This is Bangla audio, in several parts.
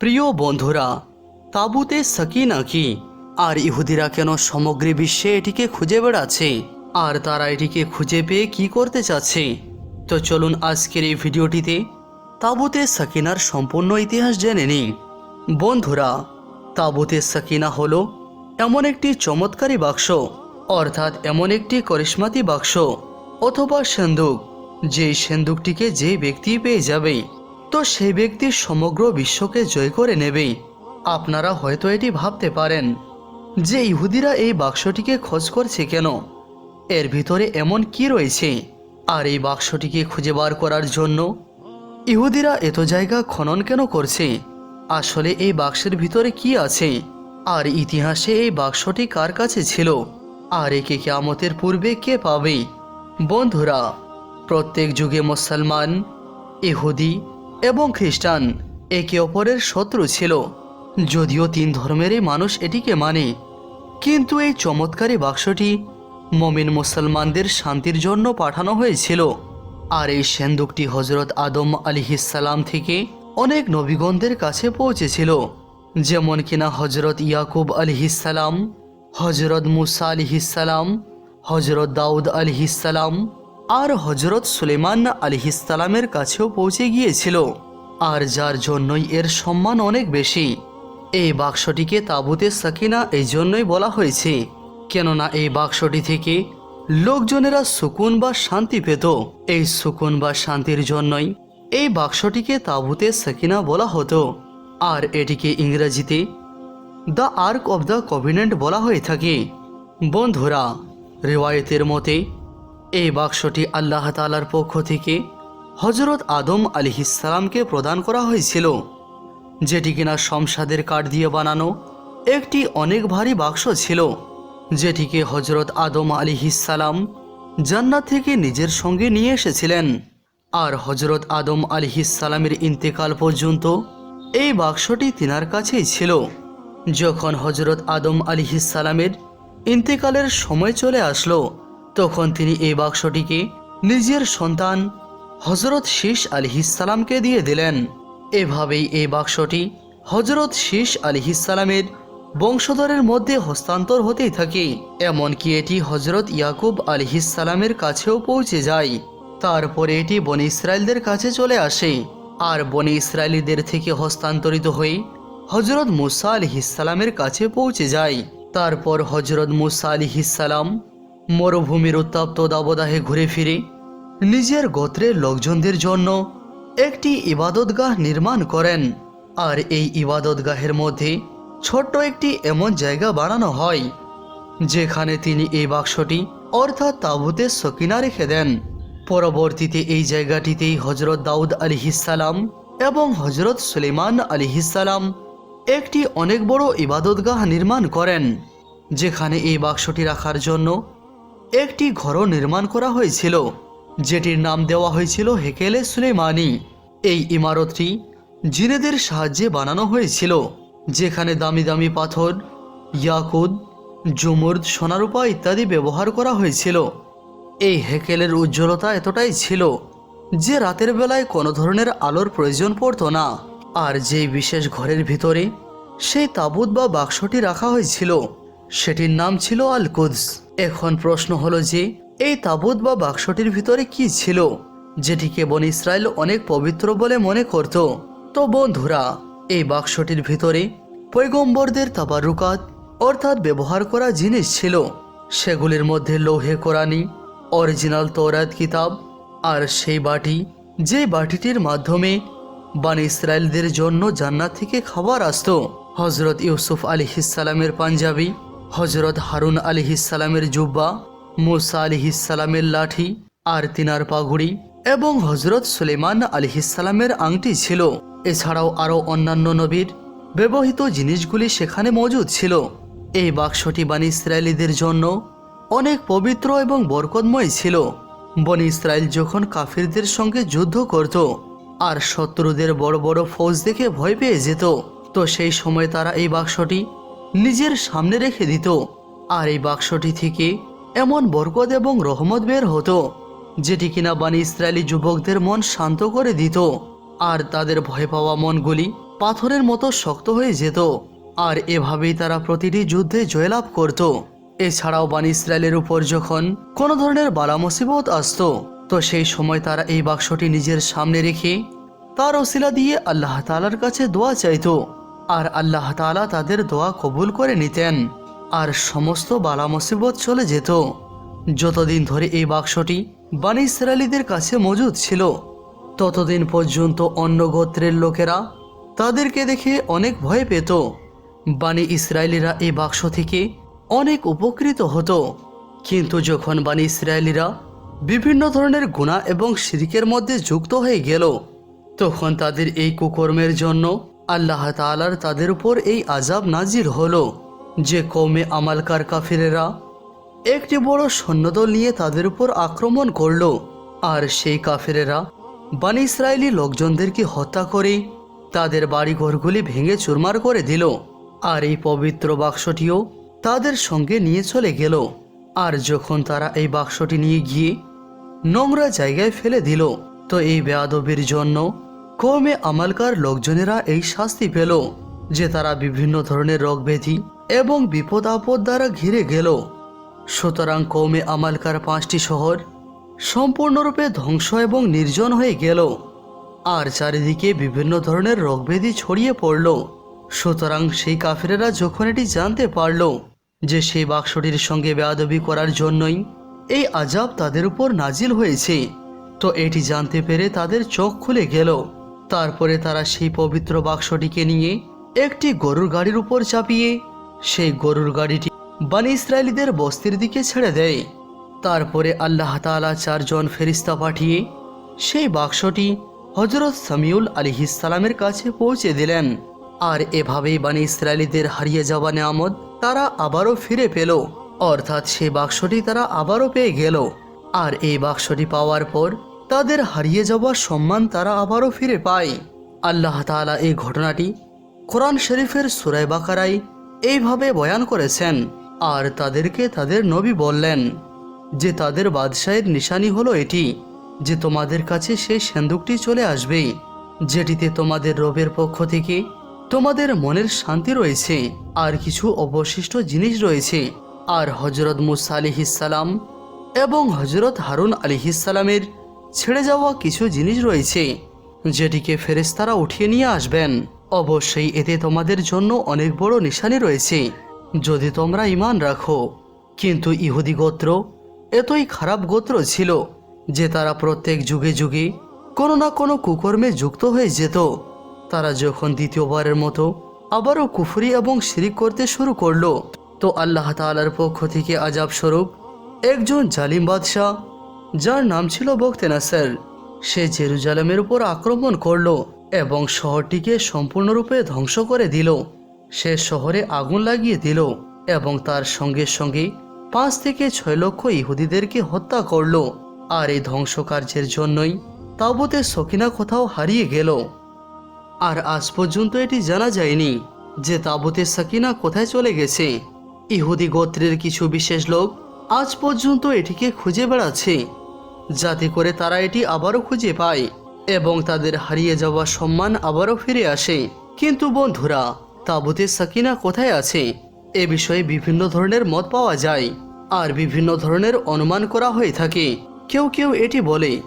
প্রিয় বন্ধুরা, তাবুতে সাকিনা কি আর ইহুদিরা কেন সমগ্র বিশ্বে এটিকে খুঁজে বেড়াচ্ছে? আর তারা এটিকে খুঁজে পেয়ে কি করতে চাচ্ছে? তো চলুন আজকের এই ভিডিওটিতে তাবুতে সাকিনার সম্পূর্ণ ইতিহাস জেনে নিই। বন্ধুরা, তাবুতে সাকিনা হল এমন একটি চমৎকারী বাক্স, অর্থাৎ এমন একটি করিশ্মাতি বাক্স অথবা সেন্দুক, যেই সেন্দুকটিকে যে ব্যক্তি পেয়ে যাবে। তো সেই ব্যক্তি সমগ্র বিশ্বকে জয় করে নেবে আপনারা হয়তো এটি ভাবতে পারেন যে ইহুদিরা এই বাক্সটিকে খোঁজ করছে কেন? এর ভিতরে এমন কি রয়েছে? আর এই বাক্সটিকে খুঁজে বার করার জন্য ইহুদিরা এত জায়গা খনন কেন করছে? আসলে এই বাক্সের ভিতরে কি আছে? আর ইতিহাসে এই বাক্সটি কার কাছে ছিল? আর একে কেয়ামতের পূর্বে কে পাবে? বন্ধুরা, প্রত্যেক যুগে মুসলমান, ইহুদি এবং খ্রিস্টান একে অপরের শত্রু ছিল। যদিও তিন ধর্মেরই মানুষ এটিকে মানে। কিন্তু এই চমৎকারী বাক্সটি মমিন মুসলমানদের শান্তির জন্য পাঠানো হয়েছিল। আর এই সেন্দুকটি হজরত আদম আলিহিসাল্লাম থেকে অনেক নবীগণদের কাছে পৌঁছেছিল। যেমন কিনা হজরত ইয়াকুব আলিহিসাল্লাম হজরত মুসা আলিহিসাল্লাম হজরত দাউদ আলিহিসাল্লাম আর হজরত সুলেমান আলিহিসাল্লামের কাছেও পৌঁছে গিয়েছিল। আর যার জন্যই এর সম্মান অনেক বেশি। এই বাক্সটিকে তাবুতে সাকিনা এই জন্যই বলা হয়েছে, কেননা এই বাক্সটি থেকে লোকজনেরা সুকুন বা শান্তি পেত। এই সুকুন বা শান্তির জন্যই এই বাক্সটিকে তাবুতে সাকিনা বলা হতো। আর এটিকে ইংরেজিতে the Ark of the Covenant বলা হয়ে থাকে। বন্ধুরা, রেওয়ায়তের মতে এই বাক্সটি আল্লাহ তালার পক্ষ থেকে হজরত আদম আলিহিসালামকে প্রদান করা হয়েছিল, যেটি কিনা শমশাদের কাঠ দিয়ে বানানো একটি অনেক ভারী বাক্স ছিল, যেটিকে হজরত আদম আলিহিসালাম জান্নাত থেকে নিজের সঙ্গে নিয়ে এসেছিলেন। আর হজরত আদম আলিহিসালামের ইন্তেকাল পর্যন্ত এই বাক্সটি তিনার কাছেই ছিল। যখন হজরত আদম আলিহিসালামের ইন্তেকালের সময় চলে আসলো তখন তিনি এই বাক্সটিকে নিজের সন্তান হজরত শীষ আলিহিসালামকে দিয়ে দিলেন। এভাবেই এই বাক্সটি হজরত শীষ আলিহিসালামের বংশধরের মধ্যে হস্তান্তর হতেই থাকে। এমনকি এটি হজরত ইয়াকুব আলিহিসালামের কাছেও পৌঁছে যায়। তারপরে এটি বনি ইসরায়েলদের কাছে চলে আসে। আর বনি ইসরায়েলিদের থেকে হস্তান্তরিত হয়ে হজরত মুসা আলিহিসালামের কাছে পৌঁছে যায়। তারপর হজরত মুসা আলিহিসালাম মরুভূমির উত্তপ্ত দাবদাহে ঘুরে ফিরে। নিজের গোত্রের লোকজনদের জন্য একটি ইবাদতগাহ নির্মাণ করেন। আর এই ইবাদতগাহের মধ্যে ছোট্ট একটি এমন জায়গা বানানো হয়, যেখানে তিনি এই বাক্সটি অর্থাৎ তাবুতে সকিনা রেখে দেন। পরবর্তীতে এই জায়গাটিতেই হজরত দাউদ আলিহিসাল্লাম এবং হজরত সুলেমান আলিহিসাল্লাম একটি অনেক বড় ইবাদতগাহ নির্মাণ করেন, যেখানে এই বাক্সটি রাখার জন্য একটি ঘরও নির্মাণ করা হয়েছিল, যেটির নাম দেওয়া হয়েছিল হেকেলে সুলেমানি। এই ইমারতটি জিনেদের সাহায্যে বানানো হয়েছিল, যেখানে দামি দামি পাথর, ইয়াকুদ, জুমুর্দ, সোনারূপা ইত্যাদি ব্যবহার করা হয়েছিল। এই হেকেলের উজ্জ্বলতা এতটাই ছিল যে রাতের বেলায় কোনো ধরনের আলোর প্রয়োজন পড়তো না, আর যেই বিশেষ ঘরের ভিতরে সেই তাবুত বা বাক্সটি রাখা হয়েছিল, সেটির নাম ছিল আল কুদস এখন প্রশ্ন হলো যে, এই তাবুত বা বাক্সটির ভিতরে কি ছিল যেটিকে বন ইসরায়েল অনেক পবিত্র বলে মনে করত? তো বন্ধুরা, এই বাক্সটির ভিতরে পৈগম্বরদের তাবারুকাত, অর্থাৎ ব্যবহার করা জিনিস ছিল। সেগুলির মধ্যে লৌহে কোরআনি অরিজিনাল তৌরাত কিতাব, আর সেই বাটি, যে বাটিটির মাধ্যমে বান ইসরায়েলদের জন্য জান্নাত থেকে খাবার আসত। হজরত ইউসুফ আলিহিসালামের পাঞ্জাবি হজরত হারুন আলিহিসালামের জুব্বা, মুসা আলিহিসালামের লাঠি আর তিনার পাগুড়ি এবং হজরত সুলেমান আলিহিসালামের আংটি ছিল। এছাড়াও আরও অন্যান্য নবীর ব্যবহৃত জিনিসগুলি সেখানে মজুদ ছিল। এই বাক্সটি বানি ইসরায়েলিদের জন্য অনেক পবিত্র এবং বরকতময় ছিল। বনি ইসরায়েল যখন কাফিরদের সঙ্গে যুদ্ধ করত আর শত্রুদের বড় বড় ফৌজ দেখে ভয় পেয়ে যেত, তো সেই সময় তারা এই বাক্সটি নিজের সামনে রেখে দিত। আর এই বাক্সটি থেকে এমন বরকত এবং রহমত বের হতো, যেটি কিনা বাণী ইসরায়েলি যুবকদের মন শান্ত করে দিত। আর তাদের ভয় পাওয়া মনগুলি পাথরের মতো শক্ত হয়ে যেত। আর এভাবেই তারা প্রতিটি যুদ্ধে জয়লাভ করত। এছাড়াও বানি ইসরায়েলের উপর যখন কোনো ধরনের বালা মুসিবত আসতো, তো সেই সময় তারা এই বাক্সটি নিজের সামনে রেখে তার ওসিলা দিয়ে আল্লাহ তালার কাছে দোয়া চাইতো। আর আল্লাহ তালা তাদের দোয়া কবুল করে নিতেন। আর সমস্ত বালা মুসিবত চলে যেত। যতদিন ধরে এই বাক্সটি বানি ইসরায়েলিদের কাছে মজুদ ছিল, ততদিন পর্যন্ত অন্য গোত্রের লোকেরা তাদেরকে দেখে অনেক ভয় পেত। বানি ইসরায়েলিরা এই বাক্স থেকে অনেক উপকৃত হতো। কিন্তু যখন বানি ইসরায়েলিরা বিভিন্ন ধরনের গুণা এবং শিরিকের মধ্যে যুক্ত হয়ে গেল, তখন তাদের এই কুকর্মের জন্য আল্লাহ তাআলার তাদের উপর এই আজাব নাজির হলো। যে কৌমে আমালকার কাফিরেরা একটি বড় সৈন্যদল নিয়ে তাদের উপর আক্রমণ করল, আর সেই কাফেরেরা বানি ইসরায়েলি লোকজনদেরকে হত্যা করে তাদের বাড়িঘরগুলি ভেঙে চুরমার করে দিল, আর এই পবিত্র বাক্সটিও তাদের সঙ্গে নিয়ে চলে গেল। আর যখন তারা এই বাক্সটি নিয়ে গিয়ে নোংরা জায়গায় ফেলে দিল, তো এই বেয়াদবির জন্য কমে আমালকার লোকজনেরা এই শাস্তি পেল, যে তারা বিভিন্ন ধরনের রোগব্যাধি এবং বিপদ আপদ দ্বারা ঘিরে গেল। সুতরাং কৌমে আমালকার পাঁচটি শহর সম্পূর্ণরূপে ধ্বংস এবং নির্জন হয়ে গেল, আর চারিদিকে বিভিন্ন ধরনের রোগব্যাধি ছড়িয়ে পড়ল। সুতরাং সেই কাফিরেরা যখন এটি জানতে পারল যে সেই বাক্সটির সঙ্গে বেয়াদবি করার জন্যই এই আজাব তাদের উপর নাজিল হয়েছে, তো এটি জানতে পেরে তাদের চোখ খুলে গেল। তারপরে তারা সেই পবিত্র বাক্সটিকে নিয়ে একটি গরুর গাড়ির উপর চাপিয়ে সেই গরুর গাড়িটি বানি ইসরায়েলিদের বস্তির দিকে ছেড়ে দেয়। তারপরে আল্লাহ তাআলা চারজন ফেরিস্তা পাঠিয়ে সেই বাক্সটি হজরত সামিউল আলিহিসালামের কাছে পৌঁছে দিলেন। আর এভাবেই বানি ইসরায়েলিদের হারিয়ে যাওয়া নেয়ামত তারা আবারও ফিরে পেল। অর্থাৎ সেই বাক্সটি তারা আবারও পেয়ে গেল। আর এই বাক্সটি পাওয়ার পর তাদের হারিয়ে যাওয়া সম্মান তারা আবারও ফিরে পায়। আল্লাহ তাআলা এই ঘটনাটি কোরআন শরীফের সুরাই বাকারাই এইভাবে বয়ান করেছেন, আর তাদেরকে তাদের নবী বললেন, যে তাদের বাদশাহের নিশানি হলো এটি, যে তোমাদের কাছে সেই সেন্দুকটি চলে আসবে, যেটিতে তোমাদের রবের পক্ষ থেকে তোমাদের মনের শান্তি রয়েছে, আর কিছু অবশিষ্ট জিনিস রয়েছে। আর হজরত মুসা আলিহিসাল্লাম এবং হজরত হারুন আলিহিসাল্লামের ছেড়ে যাওয়া কিছু জিনিস রয়েছে, যেটিকে ফেরেস্তারা উঠিয়ে নিয়ে আসবেন। অবশ্যই এতে তোমাদের জন্য অনেক বড় নিশানি রয়েছে, যদি তোমরা ইমান রাখো। কিন্তু ইহুদি গোত্র এতই খারাপ গোত্র ছিল যে তারা প্রত্যেক যুগে যুগে কোনো না কোনো কুকর্মে যুক্ত হয়ে যেত। তারা যখন দ্বিতীয়বারের মতো আবারও কুফরি এবং শিরিক করতে শুরু করল, তো আল্লাহ তাআলার পক্ষ থেকে আজাব স্বরূপ একজন জালিম বাদশাহ যার নাম ছিল বক্তে নাসার সে জেরুজালেমের উপর আক্রমণ করল এবং শহরটিকে সম্পূর্ণরূপে ধ্বংস করে দিল। সে শহরে আগুন লাগিয়ে দিল এবং তার সঙ্গে সঙ্গে পাঁচ থেকে ছয় লক্ষ ইহুদিদেরকে হত্যা করল। আর এই ধ্বংসকার্যের জন্যই তাবুতে সকিনা কোথাও হারিয়ে গেল। আর আজ পর্যন্ত এটি জানা যায়নি যে তাবুতে সাকিনা কোথায় চলে গেছে। ইহুদি গোত্রের কিছু বিশেষ লোক আজ পর্যন্ত এটিকে খুঁজে বেড়াচ্ছে। যাতে করে তারা এটি আবারও খুঁজে পায় এবং তাদের হারিয়ে যাওয়া সম্মান আবারও ফিরে আসে। কিন্তু বন্ধুরা, তাবুতে সাকিনা কোথায় আছে? এ বিষয়ে বিভিন্ন ধরনের মত পাওয়া যায় আর বিভিন্ন ধরনের অনুমান করা হয়ে থাকে। কেউ কেউ এটি বলে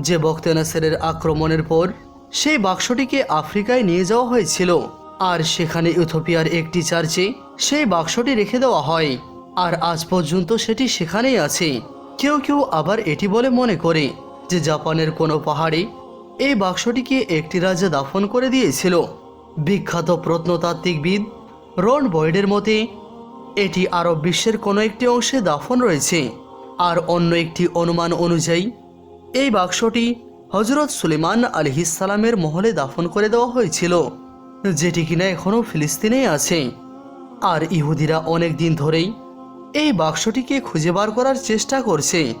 যে, বক্তে নাসেরের আক্রমণের পর সেই বাক্সটিকে আফ্রিকায় নিয়ে যাওয়া হয়েছিল আর সেখানে ইথোপিয়ার একটি চার্চে সেই বাক্সটি রেখে দেওয়া হয় আর আজ পর্যন্ত সেটি সেখানেই আছে। কেউ কেউ আবার এটি বলে মনে করে যে জাপানের কোনো পাহাড়ে এই বাক্সটিকে একটি রাজা দাফন করে দিয়েছিল। বিখ্যাত প্রত্নতাত্ত্বিকবিদ রন বয়েডের মতে, এটি আরব বিশ্বের কোনো একটি অংশে দাফন রয়েছে, আর অন্য একটি অনুমান অনুযায়ী, এই বাক্সটি হজরত সুলেমান আলহিসালামের মহলে দাফন করে দেওয়া হয়েছিল, যেটি কিনা এখনও ফিলিস্তিনেই আছে। আর ইহুদিরা অনেক দিন ধরেই এই বাক্সটিকে খুঁজে বার করার চেষ্টা করছে।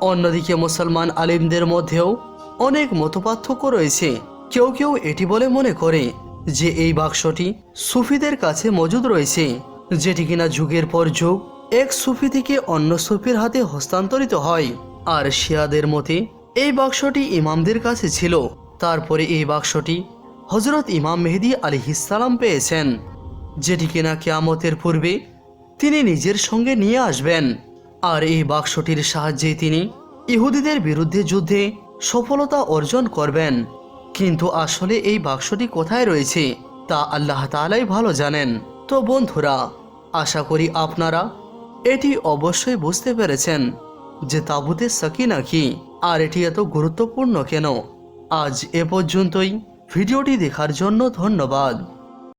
অন্যদিকে মুসলমান আলিমদের মধ্যেও অনেক মতপার্থক্য রয়েছে। কেউ কেউ এটি বলে মনে করে যে এই বাক্সটি সুফিদের কাছে মজুদ রয়েছে, যেটি কিনা যুগের পর যুগ এক সুফি থেকে অন্য সুফির হাতে হস্তান্তরিত হয়। আর শিয়াদের মতে, এই বাক্সটি ইমামদের কাছে ছিল। তারপরে এই বাক্সটি হজরত ইমাম মেহেদি আলিহিসালাম পেয়েছেন, যেটি কিনা কেয়ামতের পূর্বে তিনি নিজের সঙ্গে নিয়ে আসবেন। আর এই বাক্সটির সাহায্যে তিনি ইহুদিদের বিরুদ্ধে যুদ্ধে সফলতা অর্জন করবেন। কিন্তু আসলে এই বাক্সটি কোথায় রয়েছে, তা আল্লাহ তাআলাই ভালো জানেন। তো বন্ধুরা, আশা করি আপনারা এটি অবশ্যই বুঝতে পেরেছেন যে তাবুতে সাকিনা কি আর এটি এত গুরুত্বপূর্ণ কেন? আজ এ পর্যন্তই। ভিডিওটি দেখার জন্য ধন্যবাদ।